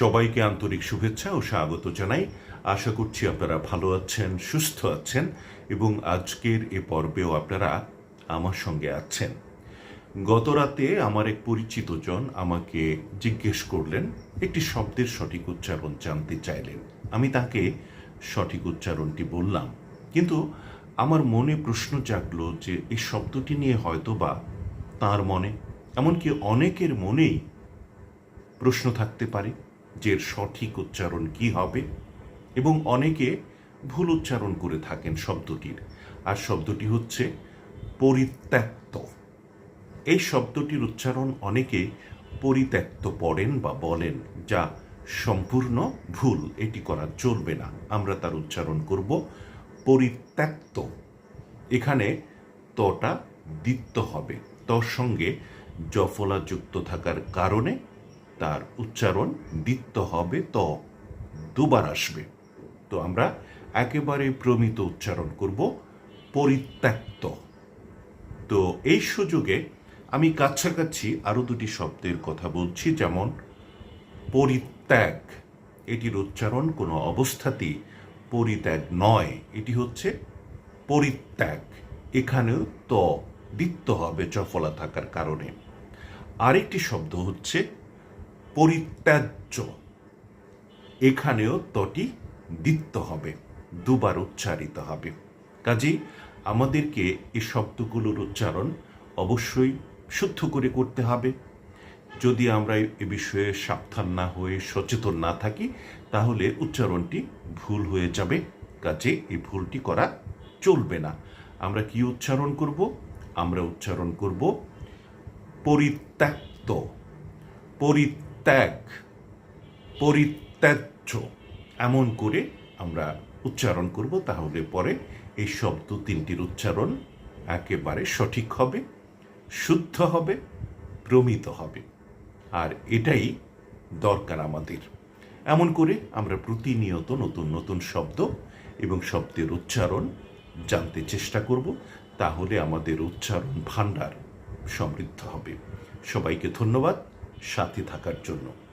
সবাইকে আন্তরিক শুভেচ্ছা ও স্বাগত জানাই। আশা করছি আপনারা ভালো আছেন, সুস্থ আছেন এবং আজকের এ পর্বেও আপনারা আমার সঙ্গে আছেন। গত রাতে আমার এক পরিচিত জন আমাকে জিজ্ঞেস করলেন, একটি শব্দের সঠিক উচ্চারণ জানতে চাইলেন। আমি তাকে সঠিক উচ্চারণটি বললাম। কিন্তু আমার মনে প্রশ্ন জাগলো যে এই শব্দটি নিয়ে হয়তো বা তাঁর মনে, এমনকি অনেকের মনেই প্রশ্ন থাকতে পারে। যে সঠিক উচ্চারণ কি হবে? এবং অনেকে ভুল উচ্চারণ করে থাকেন শব্দটির। আর শব্দটি হচ্ছে পরিত্যক্ত। এই শব্দটির উচ্চারণ অনেকে পরিত্যক্ত পড়েন বা বলেন, যা সম্পূর্ণ ভুল, এটি করা চলবে না। আমরা তার উচ্চারণ করব পরিত্যক্ত। এখানে তটা দ্বিত্ব হবে। তর সঙ্গে জফলা যুক্ত থাকার কারণে তার উচ্চারণ দ্বিত্ব হবে ত। দুবার আসবে। তো আমরা একেবারে প্রমিত উচ্চারণ করব, পরিত্যক্ত। তো এই সুযোগে আমি কাছাকাছি আরও দুটি শব্দের কথা বলছি, যেমন পরিত্যাগ, এটির উচ্চারণ কোনো অবস্থাতেই পরিত্যাগ নয়, এটি হচ্ছে পরিত্যাগ, এখানেও ত দ্বিত্ব হবে, চফলা থাকার কারণে। আরেকটি শব্দ হচ্ছে পরিত্যাজ্য। এখানেও তটি দ্বিত্ব হবে, দুবার উচ্চারিত হবে। কাজেই আমাদেরকে এই শব্দগুলোর উচ্চারণ অবশ্যই শুদ্ধ করে করতে হবে। যদি আমরা এ বিষয়ে সাবধান না হয়ে সচেতন না থাকি, তাহলে উচ্চারণটি ভুল হয়ে যাবে। কাজে এই ভুলটি করা চলবে না। আমরা কি উচ্চারণ করব? আমরা উচ্চারণ করব পরিত্যক্ত পরিত্যাগ পরিত্যাজ্য এমন করে আমরা উচ্চারণ করব, তাহলে পরে এই শব্দ তিনটির উচ্চারণ একেবারে সঠিক হবে, শুদ্ধ হবে, প্রমিত হবে। আর এটাই দরকার আমাদের। এমন করে আমরা প্রতিনিয়ত নতুন নতুন শব্দ এবং শব্দের উচ্চারণ জানতে চেষ্টা করব, তাহলে আমাদের উচ্চারণ ভাণ্ডার সমৃদ্ধ হবে। সবাইকে ধন্যবাদ। সাথে থাকার জন্য।